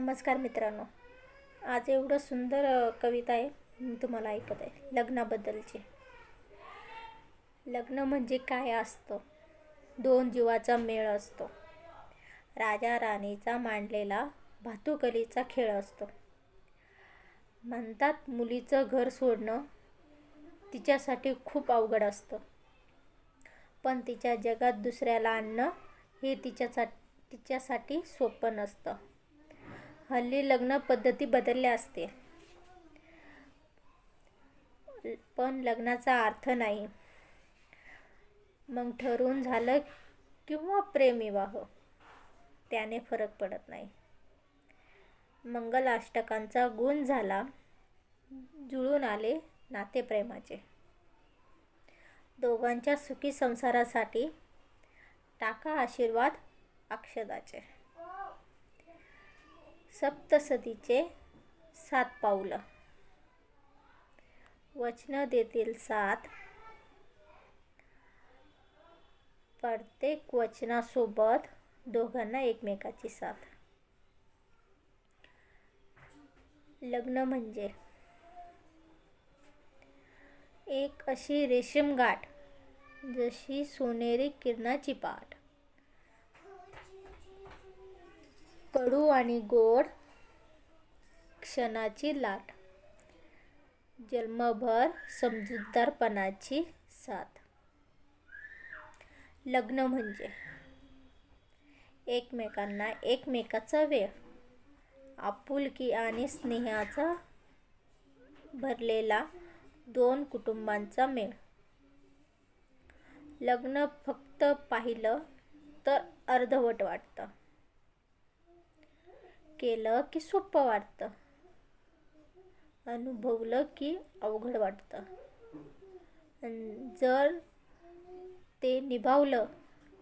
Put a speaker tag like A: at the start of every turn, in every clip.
A: नमस्कार मित्रांनो. आज एवढं सुंदर कविता आहे मी तुम्हाला ऐकत आहे. लग्नाबद्दलची. लग्न म्हणजे काय असतं? दोन जीवाचा मेळ असतो. राजा राणीचा मांडलेला भातुकलीचा खेळ असतो. म्हणतात मुलीचं घर सोडणं तिच्यासाठी खूप अवघड असतं. पण तिच्या जगात दुसऱ्याला आणणं हे तिच्यासा तिच्यासाठी सोपं नसतं. हल्ली लग्न पद्धती बदलल्या असते. पण लग्नाचा अर्थ नाही. मग ठरवून झालं किंवा प्रेमविवाह त्याने फरक पडत नाही. मंगल अष्टकांचा गुण झाला. जुळून आले नातेप्रेमाचे. दोघांच्या सुखी संसारासाठी टाका आशीर्वाद अक्षदाचे. सप्तसतीचे सात पाऊलं वचन देतील सात. प्रत्येक वचनासोबत दोघांना एकमेकाची साथ. लग्न म्हणजे? एक अशी रेशीम गाठ जशी सोनेरी किरणाची पाठ. कडू आणि गोड क्षणाची लाट. जन्मभर समजूतदारपणाची साथ. लग्न म्हणजे एकमेकांना एकमेकाचा वेळ. आपुलकी आणि स्नेहाचा भरलेला दोन कुटुंबांचा मेळ. लग्न फक्त पाहिलं तर अर्धवट वाटतं. केलं की सोपं वाटतं. अनुभवलं की अवघड वाटतं. जर ते निभावलं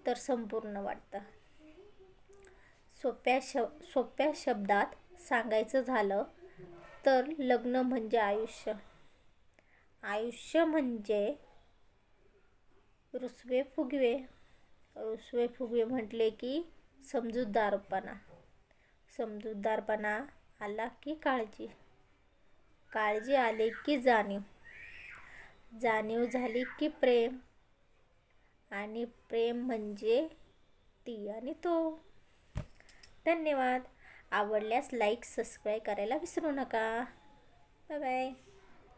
A: तर संपूर्ण वाटतं. सोप्या श सोप्या शब्दात सांगायचं झालं तर लग्न म्हणजे आयुष्य. आयुष्य म्हणजे रुसवे फुगवे. रुसवे फुगवे म्हटले की समजूतदारपणा. समजूतदारपणा आला की काळजी. काळजी आली की जाणीव. जाणीव झाली की प्रेम. आणि प्रेम म्हणजे ती आणि तो. धन्यवाद. आवडल्यास लाईक सबस्क्राईब करायला विसरू नका. Bye bye